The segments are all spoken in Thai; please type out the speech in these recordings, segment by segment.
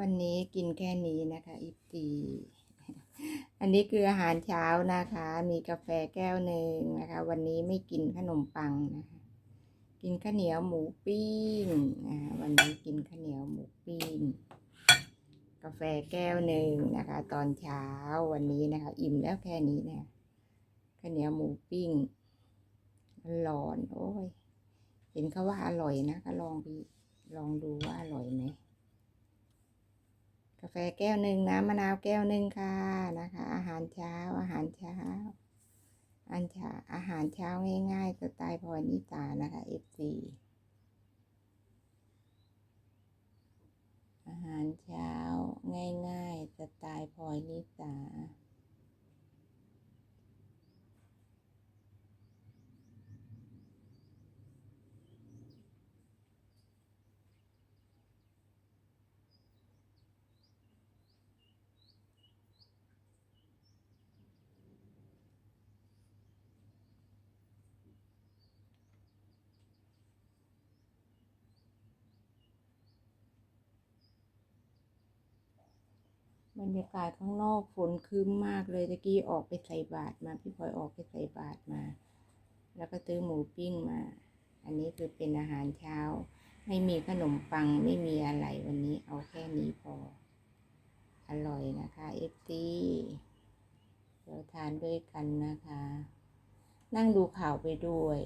วันนี้กินแค่นี้นะคะอีตีอันนี้คืออาหารเช้านะคะ มีกาแฟแก้วหนึ่งนะคะ วันนี้ไม่กินขนมปังนะคะ กินข้าวเหนียวหมูปิ้งนะะวันนี้กินข้าวเหนียวหมูปิ้ง กาแฟแก้วหนึ่งนะคะ ตอนเช้าวันนี้นะคะ อิ่มแล้วแค่นี้เนี่ยข้าวเหนียวหมูปิ้งร้อน โอ้ย เห็นเขาว่าอร่อยนะก็ลองไปลองดูว่าอร่อยไหมาแฟแก้วหนึ่งน้ำมะนาวแก้วหนึ่งค่ะนะคะ อาหารเช้าอาหารเช้าอันเช้าอาหารเช้าง่ายๆสไตล์พอยนิตานะคะ FC อาหารเช้าง่ายๆสไตล์พอยนิตา บรรยากาศข้างนอกฝนครึ้มมากเลยตะกี้ออกไปใส่บาตรมา พี่พลอยออกไปใส่บาตรมา แล้วก็ซื้อหมูปิ้งมา อันนี้คือเป็นอาหารเช้า ไม่มีขนมปังไม่มีอะไรวันนี้เอาแค่นี้พอ อร่อยนะคะเอฟซีเดี๋ยวทานด้วยกันนะคะ นั่งดูข่าวไปด้วย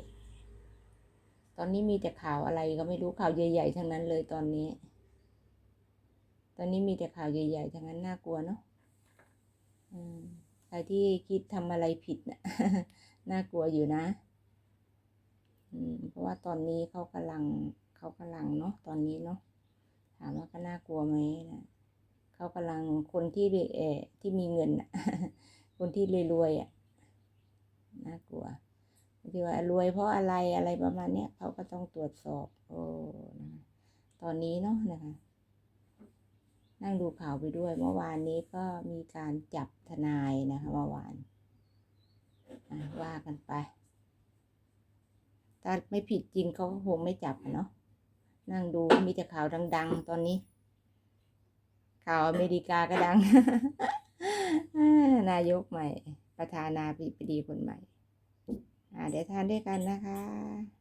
ตอนนี้มีแต่ข่าวอะไรก็ไม่รู้ข่าวใหญ่ ๆ ทั้งนั้นเลยตอนนี้ ตอนนี้มีแต่ข่าวใหญ่ๆทั้งนั้นน่ากลัวเนาะใครที่คิดทำอะไรผิดน่ะน่ากลัวอยู่นะอืมเพราะว่าตอนนี้เขากำลังเขากำลังเนาะตอนนี้เนาะถามว่าก็น่ากลัวไหมนะเขากำลังคนที่เออที่มีเงินน่ะคนที่รวยๆอะน่ากลัวที่ว่ารวยเพราะอะไรอะไรประมาณเนี้ยเขาก็ต้องตรวจสอบโอ้นะตอนนี้เนาะนะคะ นั่งดูข่าวไปด้วย เมื่อวานนี้ก็มีการจับทนายนะคะเมื่อวานว่ากันไปถ้าไม่ผิดจริงเขาคงไม่จับเนาะนั่งดูมีแต่ข่าวดัง ๆ ตอนนี้ ข่าวอเมริกาก็ดัง นายกใหม่ ประธานาธิบดีคนใหม่เดี๋ยวทานด้วยกันนะคะ